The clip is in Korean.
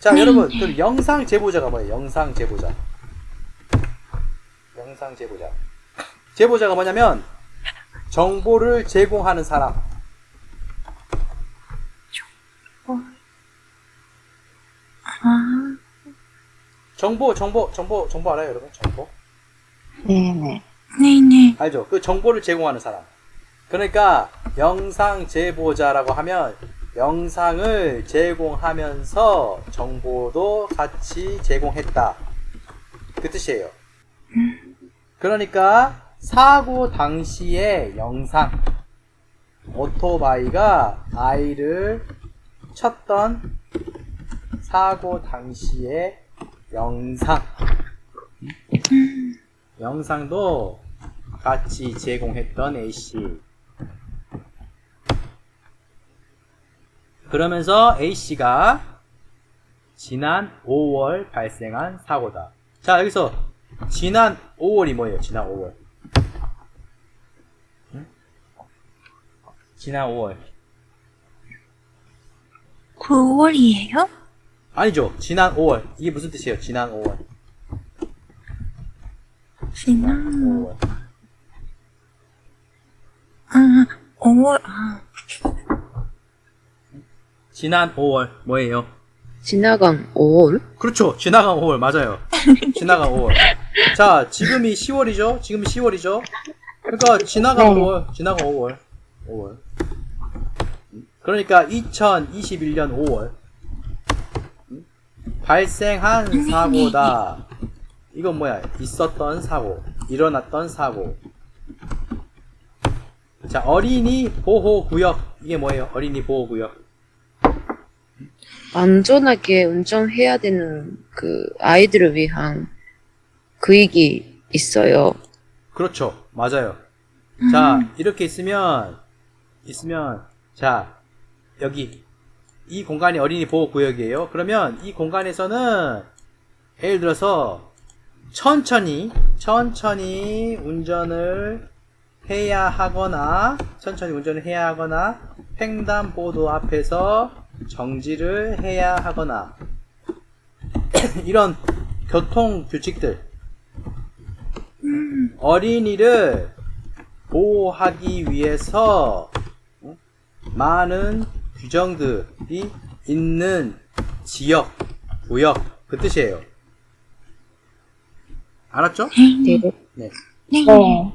자, 여러분, 그럼 영상 제보자가 뭐예요? 영상 제보자. 영상 제보자. 제보자가 뭐냐면 정보를 제공하는 사람. 아, 정보, 정보, 정보, 정보 알아요, 여러분? 정보? 네네. 네네. 알죠? 그 정보를 제공하는 사람. 그러니까 영상 제보자라고 하면 영상을 제공하면서 정보도 같이 제공했다. 그 뜻이에요. 그러니까 사고 당시의 영상. 오토바이가 아이를 쳤던 사고 당시의 영상. 영상도 같이 제공했던 A씨. 그러면서 A씨가 지난 5월 발생한 사고다. 자, 여기서 지난 5월이 뭐예요? 지난 5월. 응? 지난 5월. 9월이에요? 아니죠. 지난 5월. 이게 무슨 뜻이에요? 지난 5월. 지난, 5월. 아, 5월, 아, 지난 5월. 뭐예요? 지나간 5월? 그렇죠. 지나간 5월 맞아요. 지나간 5월. 자, 지금이 10월이죠. 지금이 10월이죠. 그러니까 지나간 네. 5월, 지나간 5월, 5월. 그러니까 2021년 5월 발생한 사고다. 이건 뭐야? 있었던 사고, 일어났던 사고. 자, 어린이 보호 구역 이게 뭐예요? 어린이 보호 구역. 안전하게 운전해야 되는 그 아이들을 위한 구역이 있어요. 그렇죠. 맞아요. 자, 이렇게 있으면, 있으면, 자, 여기, 이 공간이 어린이 보호 구역이에요. 그러면 이 공간에서는, 예를 들어서, 천천히, 천천히 운전을 해야 하거나, 천천히 운전을 해야 하거나, 횡단보도 앞에서 정지를 해야 하거나, 이런 교통 규칙들, 어린이를 보호하기 위해서 어? 많은 규정들이 있는 지역, 구역 그 뜻이에요. 알았죠? 네. 네. 네. 네. 네.